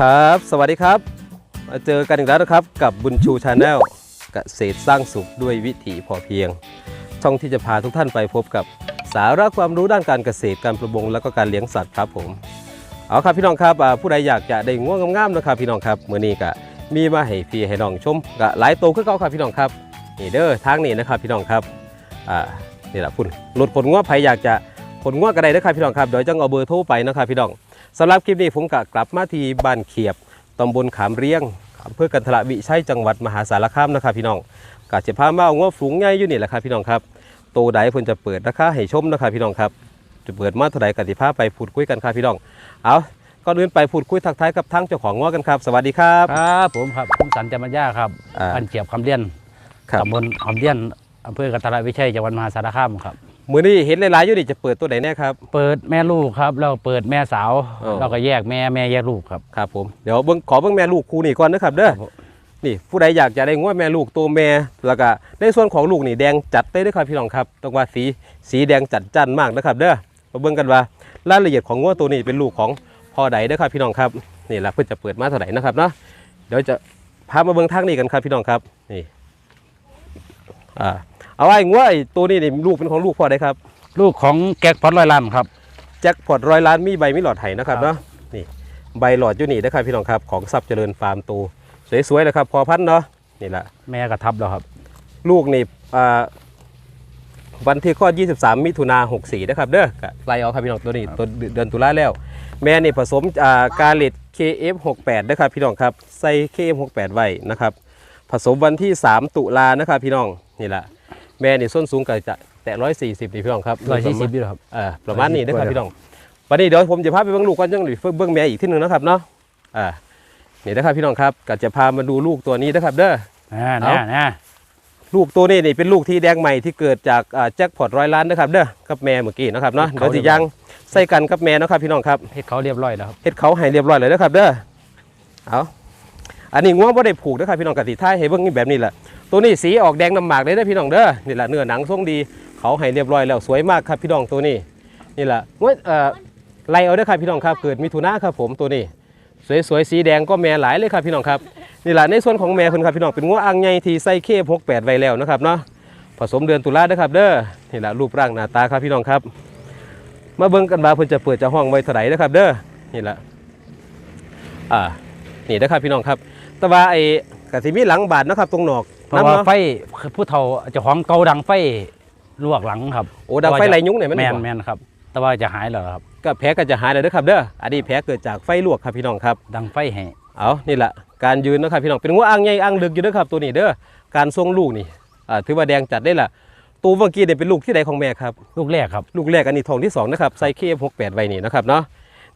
ครับ สวัสดีครับ มาเจอกันอีกแล้วนะครับกับบุญชูชาแนลเกษตรสร้างสุขด้วยวิถีพอเพียง ช่องที่จะพาทุกท่านไปพบกับสาระความรู้ด้านการเกษตรการประมงและก็การเลี้ยงสัตว์ครับผมเอาครับพี่น้องครับผู้ใดอยากจะได้ง่วงงามๆนะครับพี่น้องครับมื้อนี้ก็มีมาให้พี่ให้น้องชมก็หลายโตวขึ้นเก่าครับพี่น้องครับนี่เด้อทางนี้นะครับพี่น้องครับอ่านี่แหละพุ่นลดผลง่วใครอยากจะผลง่วก็ได้นะครับพี่น้องครับเดี๋ยวจังเอาเบอร์โทรไปนะครับพี่น้อง สำหรับคลิปนี้ผมกกลับมาที่บ้านเขียบตำบลขามเรียงอำเภอกันทละวิชัยจังหวัดมหาสารคามนะครับพี่น้องกาจะพามาเอางวฝูงใหญ่อยู่นี่แหละครับพี่น้องครับโตใดเพิ่นจะเปิดราคาให้ชมนะครับพี่น้องครับจะเปิดมาเท่าใดกติภาไปพูดคุยกันครับพี่น้องเอาก่อนอื่นไปพูดคุยทักทายกับทั้งเจ้าของงวกันครับ สวัสดีครับครับผมครับผมสันจามัญญาครับอ่าพันเจียบคำเลี้ยนครับตำบลคำเลี้ยนอำเภอกันทรวิชัยจังหวัดมหาสารคามครับ มื้อนี้เห็นหลายๆอยู่นี่จะเปิดตัวไหนแน่ครับ เปิดแม่ลูกครับแล้วเปิดแม่สาวอ๋อแล้วก็แยกแม่แม่แยกลูกครับ ครับผมเดี๋ยวเบิ่งขอเบิ่งแม่ลูกคู่นี่ก่อนนะครับเด้อครับผม นี่ผู้ใดอยากจะได้งวแม่ลูกตัวแม่แล้วก็ในส่วนของลูกนี่แดงจัดได้ด้วยครับพี่น้องครับต้องว่าสีสีแดงจัดจ้านมากนะครับ เด้อมาเบิ่งกันว่ารายละเอียดของงวตัวนี้เป็นลูกของพ่อใดเด้อครับพี่น้องครับนี่ละเพื่อจะเปิดมาเท่าไหร่นะครับเนาะเดี๋ยวจะพามาเบิ่งทางนี้กันครับพี่น้องครับนี่อ่า เอาไว้งวไอ้ตัวนี้นี่ลูกเป็นของลูกพ่อใดครับ ลูกของแก๊กพอดร้อยล้านครับ แจ็คพอตร้อยล้านมีใบมีหลอดไห้นะครับครับเนาะนี่ใบหลอดอยู่นี่นะครับพี่น้องครับของทรัพย์เจริญฟาร์มตูสวยๆเลยครับพอพันธุ์เนาะนี่แหละแม่กระทับแล้วครับ ลูกนี่อ่าวันที่ข้อ23 มิถุนา64 นะครับเด้อก็ไล่เอาครับพี่น้องตัวนี้ตัวเดือนตุลาแล้ว แม่นี่ผสมอ่ากาเลต KF68 นะครับพี่น้องครับใส่ KF68 ไว้นะครับ ผสมวันที่ 3 ตุลานะครับพี่น้องนี่แหละ แม่นี่ส้นสูงก็จะแตะ140นี่พี่น้องครับร้อยสี่สิบอยู่ครับเออประมาณนี้นะครับ140พี่น้องวันนี้เดี๋ยวผมจะพาไปเบิ่งลูกก่อนจังหรือเบิ่งแม่อีกที่หนึ่งนะครับเนาะอ่านี่นะครับพี่น้องครับก็จะพามาดูลูกตัวนี้นะครับเด้ออ่าเอาน่าน่าลูกตัวนี้นี่เป็นลูกที่แดงใหม่ที่เกิดจากอ่าแจ็คพอตร้อยล้านนะครับเด้อกับแม่เมื่อกี้นะครับเนาะเดี๋ยวจะยังใส่กันกับแม่เนาะครับพี่น้องครับเฮ็ดเขาเรียบร้อยแล้วครับเฮ็ดเขาให้เรียบร้อยเลยนะครับเด้อเอาอันนี้ง่วงบ่ได้ผูกนะครับพี่น้องกติท้ายให้เบิ่งนี่แบบนี้แหละ ตัวนี้สีออกแดงน้ำหมากเลยนะพี่น้องเด้อนี่แหละเนื้อหนังทรงดี เขาให้เรียบร้อยแล้วสวยมากครับพี่น้องตัวนี้นี่แหละง่วเอ่อไล่เอาเด้ครับพี่น้องครับเกิดมิถุนาครับผมตัวนี้ สวยๆสีแดงก็แม่หลายเลยครับพี่น้องครับนี่แหละในส่วนของแม่คนครับพี่น้องเป็นง่วอ่างใหญ่ที่ใส่เคพกแปดไว้แล้วนะครับเนาะผสมเดือนตุลาเด้อครับเด้อนี่แหละรูปร่างหน้าตาครับพี่น้องครับ มาเบิ่งกันว่าเพิ่นจะเปิดจะห้องไว้เท่าไหร่นะครับเด้อนี่แหละอ่านี่นะครับพี่น้องครับ แต่ว่าไอ้กะสิมีหลังบาดนะครับตรงหนอก เพราะว่าน้ำเนาะไฟผู้เฒ่าเจ้าของเกาดังไฟลวกหลังครับโอ้ดังไฟไหลยุ้งเนี่ยมันแมนี่นบ่แมนครับ แต่ว่าจะหายแล้วครับก็แผลก็จะหายแล้วเด้อครับเด้ออันนี้แผลเกิดจากไฟลวกครับพี่น้องครับดังไฟแห่เอานี่แหละการยืนนะครับพี่น้องเป็นงัวอ่างใหญ่อ่างลึกอยู่เด้อครับตัวนี้เด้อการทรงลูกนี่อ่าถือว่าแดงจัดได้ล่ะตัวเมื่อกี้เนี่ยเป็นลูกที่ใดของแม่ครับลูกแรกครับลูกแรกอันนี้ทองที่สองนะครับไซเคฟหกแปดไว้นี่นะครับเนาะ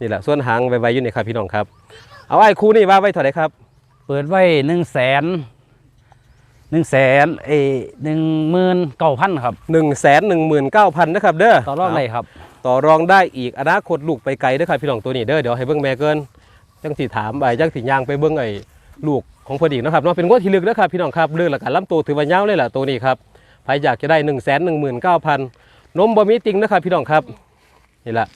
นี่แหละส่วนหางไว้ๆอยู่นี่ครับพี่น้องครับ เอาไอ้คู่นี่ว่าไว้เท่าไหร่ครับ เปิดไว้หนึ่งแสน หนึ่งแสนเอหนึ่งหมื่นเก้าพันครับ1นึ่งแสนหนึ่งหมื่นเก้าพันนะครับเด้อต่อรองเลยครับ ต่อรองได้อีกอนาคตลูกไปไกลเด้อครับพี่น้องตัวนี้เด้อเดี๋ยวให้เบิ้งแม่เกินจังสิถามไปจังสิย่างไปเบิ้งไอ้ลูกของเพิ่นอีกนะครับเนาะเป็นงวดที่ลึกนะครับพี่น้องครับเรื่องละกันลำตัวถือว่ายาวเลยล่ะตัวนี้ครับใครอยากจะได้หนึ่งแสนหนึ่งหมื่นเก้าพันนมบ่มีติงนะครับพี่น้องครับนี่แหละ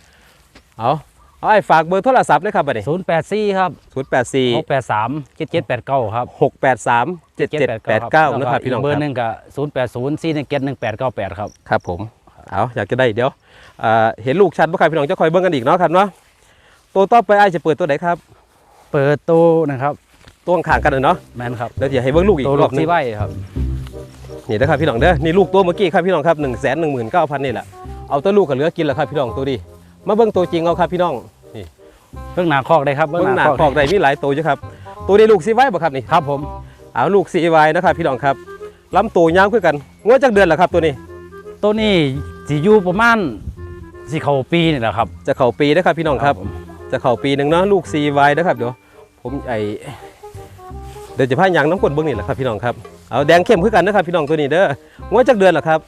เอาเอาไอ้ฝากเบอร์โทรศัพท์นะครับบัดนี้ศูนย์แปดสี่ครับศูนย์แปดสี่หกแปดสามเจ็ดเจ็ดแปดเก้าครับหกแปดสามเจ็ดเจ็ดแปดเก้านะครับพี่น้องเบอคร์รับหนึ่งกับศูนย์แปดศูนย์สี่หนึ่งเจ็ดหนึ่งแปดเก้าแปดครับครับผมเอาอยากจะได้เดี๋ยวอ่าเห็นลูกชัดบ่ครับพี่น้องจะคอยเบิ่งกันอีกเนาะครับเนาะตัวต่อไปไอ้ายจะเปิดตัวไหนครับ เปิดตู้นะครับตัวข้างๆกันเลยเนาะแมนครับเดี๋ยวจะให้เบิ่งลูกอีกตัวรลูอบกหนึที่งไหวครับนี่นะครับพี่น้องเด้อนี่ลูกตัวเมื่อกี้ครับพี่น้องครับหนึ่งแสนหนึ่งหมื่นเก้าพันนี่แหละเอาตัวลูกกับเหลือกินแล้วครับพี่น้องตัวดี มาเบิ่งตัวจริงเอาครับพี่น้องนี่เบื้องหน้าคอกได้ครับเบิ่งหน้าคอกคอกได้มีหลายตัวอยู่ครับ ตัวนี้ลูกซีไว้บ่ครับนี่ครับผมเอาลูกซีไว้นะครับพี่น้องครับลำตัวยาวคือกันงวดจักเดือนละครับตัวนี้ ตัวนี้สิอยู่ประมาณสิเขาปีนี่แหละครับ จะเข้าปีนะครับพี่น้องครับผมจะเข้าปีหนึ่งเนาะลูก CY นะครับเดี๋ยวผมไอเดี๋ยวจะพายางน้ำกลนเบื้องนี่แหละครับพี่น้องครับเอาแดงเข้มคือกันนะครับพี่น้องตัวนี้เด้องวดจักเดือนเหรอครับ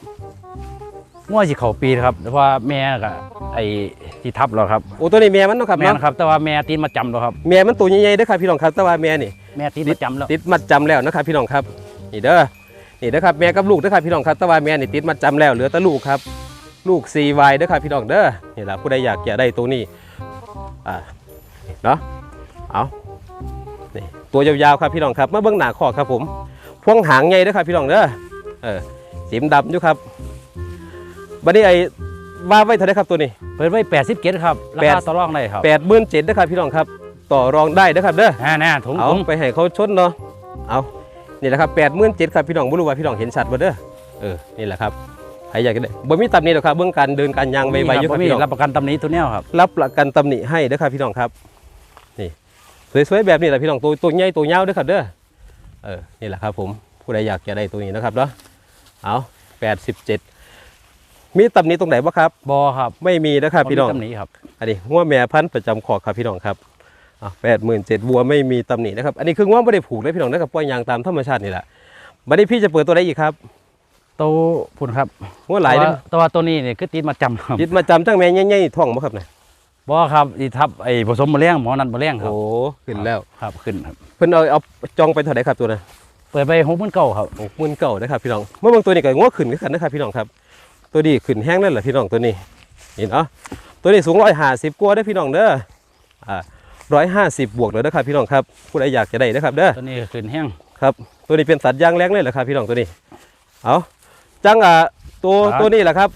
ง่วสิเขาปีครับเพราะว่าแม่กับไอ้ที่ทับเราครับโอ้ตัวนี้แม่มันเนาะครับแม่เนาะนครับ แต่ว่าแม่ตีนมาจำเราครับ แม่มันตัวใหญ่ๆเด้อครับพี่น้องครับแต่ว่าแม่นี่แม่ตีนมาจำแล้วติดมัดจำแล้วนะครับพี่น้องครับนี่เด้อนี่เด้อครับแม่กับลูกเด้อครับพี่น้องครับแต่ว่าแม่นี่ติดมัดจำแล้วเหลือแต่ลูกครับ ลูก CY เด้อครับพี่น้องเด้อนี่แหละผู้ใดอยากจะได้ตัวนี้อ่าเนาะเอานี่ตัวยาวๆครับพี่น้องครับมาเบื้องหน้าคอกครับผมพวงหางใหญ่เด้อครับพี่น้องเด้อเออสีดำอยู่ครับ บัดนี้ไอ้ว่าไว้เท่าไหรครับตัวนี้ เปิดไว้แปดสิบเกตครับราแปดคาต่อรองได้ครับแปดหมื่นเจ็ดเด้อครับพี่น้องครับ ต่อรองได้เด้อครับเด้อ แน่ๆถุงเอาถุงไปให้เขาชนเนาะ เอานี่แหละครับแปดหมื่นเจ็ดครับพี่น้องไม่รู้ว่าพี่น้องเห็นชัดบ่เด้อ เออ นี่แหละครับใครอยากจะได้บ่มีตำหนิหรอกครับเบื้องการเดินการยางไวๆอยู่ครับมีพี่น้อง รับประกันตำหนี้ตัวเนี้ยครับ รับประกันตำหนิให้เด้อครับพี่น้องครับ นี่สวยๆแบบนี้แหละพี่น้องตัวตัวใหญ่ตัวยาวเด้อครับเด้อ เออ นี่แหละครับผมผู้ใดอยากจะได้ตัวนี้นะครับเนาะ เอาแปดสิบเจ็ด มีตำหนิตรงไหนบ้างครับ บอครับไม่มีนะครับพี่น้อง บ่มีตำหนี้ครับ อันนี้งัวแม่พันธุ์ประจำขอกครับพี่น้องครับแปดหมื่นเจ็ดบัวไม่มีตำหนินะครับ อันนี้คืองัวไม่ได้ผูกเลยพี่น้องนะครับปล่อยยางตามธรรมชาตินี่แหละบัดนี้พี่จะเปิดตัวไหนอีกครับ ตัวพุ่นครับงัวหลายแต่เด้อว่าแตัวาตัวนี้เนี่ยคือติดมาจำครับยึดมาจำตั้งแม่ใหญ่ๆท่องบ่ครับเนี่ยบอครับอีทับไอ้ผสมมะเร็งหมอนันมะเร็งครับโอ้ขึ้นแล้ว ครับขึ้นครับ เพิ่นเอาเอาจองไปเท่าไหร่ครับตัวนั้นเปิดไปหกหมื่นเก้าครับ หกหมื่นเก่านะครับพี่น้องเมื่อบางตัวนี้ก็ง้อขึ้นกันนะครับพี่น้องครับ ตัวนี้ขึ้นแห้งนั่นแหละพี่น้องตัวนี้เห็นเนาะตัวนี้สูงร้อยห้าสิบกว่าได้อพี่น้องเด้ออ่าร้อยห้าสิบบวกเลยนะครับพี่น้องครับผู้ใดอยากจะได้นะครับเด้อตัวนี้ขึ้นแห้งครับ ตัวนี้เป็นสัตว์ย่างแรงเลยเหรอครับพี่น้องตัวนี้เอาจังอะตัวครับตัวนี้แหละครับ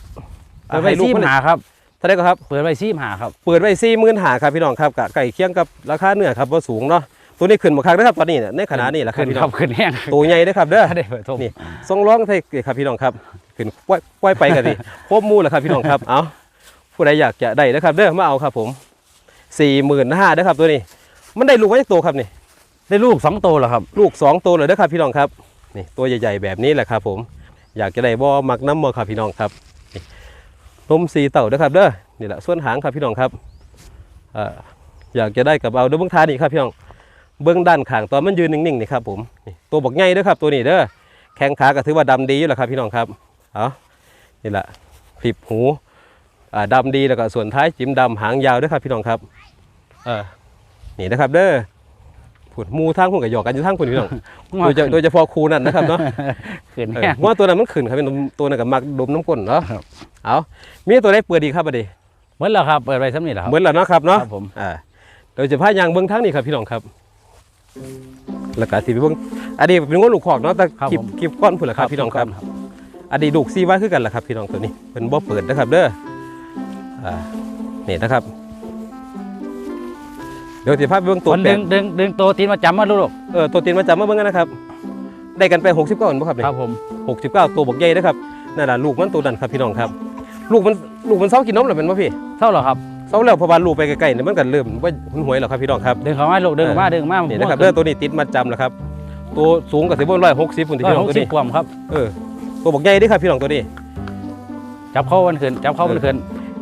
เปิดให้ไว้ลูกซีมมันหาครับเท่าไหรก็ครับเปิดไว้ซีมหาครับเปิดไว้สี่หมื่นหาครับพี่น้องครับกะไก่เคียงกับราคาเนื้อครับว่าสูงเนาะตัวนี้ขึ้นมาครั้งนะครับตอนนี้เนี่ยในขณะนี้แหละครับขึ้นพี่คน้รัอบงขึ้นแห้งตัวใหญ่เด้อครับเด้อได้เปิดทบนี่ทรงร้องไทยครับพี่น้องครับ ขึ้นปล่อยปล่อยไปกันดิพบหมูแหละครับพี่น้องครับเอาผู้ใดอยากจะได้นะครับเด้อมาเอาครับ ผมสี่หมื่นห้าเด้อครับตัวนี้ มันได้ลูกไว้ตัวครับนี่ได้ลูกสองตัวแล้วครับ ลูกสองตัวเลยเด้อครับพี่น้องครับนี่ตัวใหญ่ๆแบบนี้แหละครับ ผม อยากจะได้บ่อมักน้ำบ่ครับพี่น้องครับนี่นมสีเต่าเด้อครับเด้อนี่แหละส่วนหางครับพี่น้องครับเอ่ออยากจะได้กับเอาเด้อเบื้องทานี่ครับพี่น้องเบื้องด้านข้างตอนมันยืนนิ่งๆนี่ครับผมนี่ตัวบักใหญ่เด้อครับตัวนี้เด้อแข้งขาก็ถือว่าดำดีอยู่แหละครับพี่น้องครับ เอานี่แหละคลิปหูอ่าดำดีแล้วก็ส่วนท้ายจิ้มดำหางยาวเด้อครับพี่น้องครับเออนี่นะครับเด้อผุดหมูทางพุ่นกับหยอกกันอยู่ทางพุ่นพี่น้องโดยเฉโดยเฉพาะครูนั่นนะครับเนาะขึ้นเออแห้งว่าตัวนั้นมันขึ้นครับเป็นตัวนั้นกับมักดมน้ำก้นเนาะครับเอามีตัวได้เปิดดีครับบัดนี้เหมือนแล้วครับเปิดไว้ซ้ำนี่แหละครับเหมือนแล้วเนาะครับเนาะครับผมอ่าโดยเฉพาะยางเบื้องทางนี่ครับพี่น้องครับแล้วก็สิไปเบื้องอันนี้เป็นงวลูกขอกเนาะแต่คลิปคลิปก้อนพุ่นแหละครับพี่น้องครับ อันนี้ลูกซีไว้คือกันแหละครับพี่น้องตัวนี้เป็นบ่เปิดนะครับเด้ออ่านี่นะครับเดี๋ยวสิพาไปเบื้องตัวคนแปดึดงดึงดึงตัวตีนมาจำมาลูกเออตัวตีนมาจำมาเบื้องกันนะครับ ได้กันไป60ก้อนบ่ครับๆนี่ ครับผม69ตัวบักใหญ่นะครับนั่นแหละลูกมันตัวนั้นครับพี่น้องครับ ลูกมันลูกมันเศร้ากินนมหรือเป็นวะพี่เท่าเหรอครับ เศร้าแล้วเพอบานลูกไปไกลๆเนี่ยมันก็เริ่มว่าหุนหวยแล้วครับพี่น้องครับดึงเขามาลูกดึงออกมาดึงออกมานี่นะครับเรื่องตัวนี้ติดมาจำแล้วครับ ตัวสูงกับสิบร้อยหกสิบปุ่นที่ร้อยพี่น้หองกตัวสิบนี้กว่าครับ เออ ตัวบักใหญ่เด้ครับพี่น้องตัวนี้จับเข้ามันขึ้นจับเข้ามันขึ้น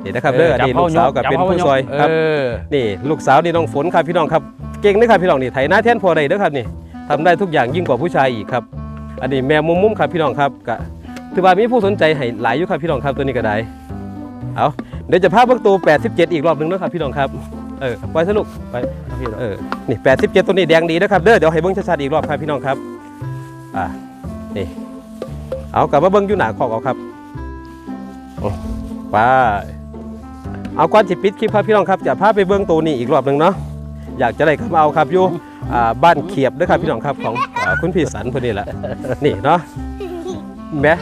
นี่นะครับเด้ออันนี้ลูกสาวกับเป็นผู้ซอยครับเออนี่ลูกสาวนี่น้องฝนครับพี่น้องครับเก่งนะครับพี่น้องนี่ไถหน้าแท่นพอได้เด้อครับนี่ทำได้ทุกอย่างยิ่งกว่าผู้ชายอีกครับ อันนี้แมวมุมมุมๆครับพี่น้องครับกะถือว่ามีผู้สนใจให้หลายอยู่ครับพี่น้องครับตัวนี้ก็ได้เอาเดี๋ยวจะพาเบิ่งตัว 87 อีกรอบหนึงนะครับพี่น้องครับเออไปสรุปไปเออนี่ 87 ตัวนี้แดงดีนะครับเด้อเดี๋ยวให้เบิ่งชัดๆอีกรอบครับพี่น้องครับอ่านี่ เอากลับมาเบิ่งอยู่หน้าขอกเอาครับโอ้ไปเอาก่อนสิปิดคลิปครับพี่น้องครับจะพาไปเบิ่งตัวนี้อีกรอบหนึงเนาะอยากจะได้เข้ามาเอาครับอยู่อ่าบ้านเขียบเด้อครับพี่น้องครับของอ่าคุณพี่สันพอดีแหละนี่เนาะแหม่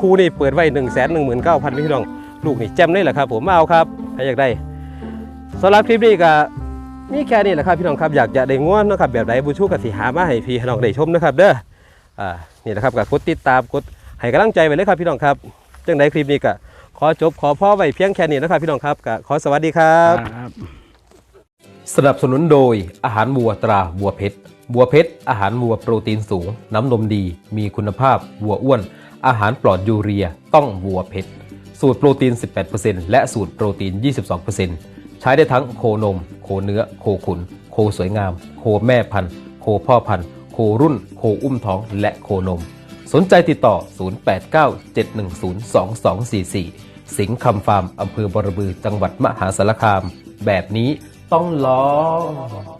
ครูนี่เปิดไว้1นึ่งแสนหนึ่งหมื่นเก้าพันพี่น้อง ลูกนี่แจ่มนี่แหละครับ ผมมาเอาครับใครอยากได้สำหรับคลิปนี้ก็มีแค่นี้แหละครับพี่น้องครับอยากจะได้ง่วนนาะครับแบบไหนบูชูกสิหามาให้พี่น้องได้ชมนะครับ เด้ออ่านี่แหละครับก็กดติดตามกด ให้กำลังใจไว้เลยครับพี่น้องครับจังไดคลิปนี้ก็ขอจบขอพ่อไว้เพียงแค่นี้นะครับพี่น้องครับก็ขอสวัสดีครับครับสนับสนุนโดยอาหารวัวตราวัวเพชรวัวเพชรอาหารวัวโปรตีนสูง น้ำนมดี มีคุณภาพวัวอ้วน อาหารปลอดยูเรีย ต้องวัวเพชรสูตรโปรตีน 18%และสูตรโปรตีน 22%ใช้ได้ทั้งโคนม โคเนื้อ โคขุน โคสวยงาม โคแม่พันธุ์ โคพ่อพันธุ์ โครุ่น โคอุ้มท้อง และโคนม สนใจติดต่อ 0897102244 สิงคำฟาร์มอำเภอบรบือจังหวัดมหาสารคาม แบบนี้ต้องลอง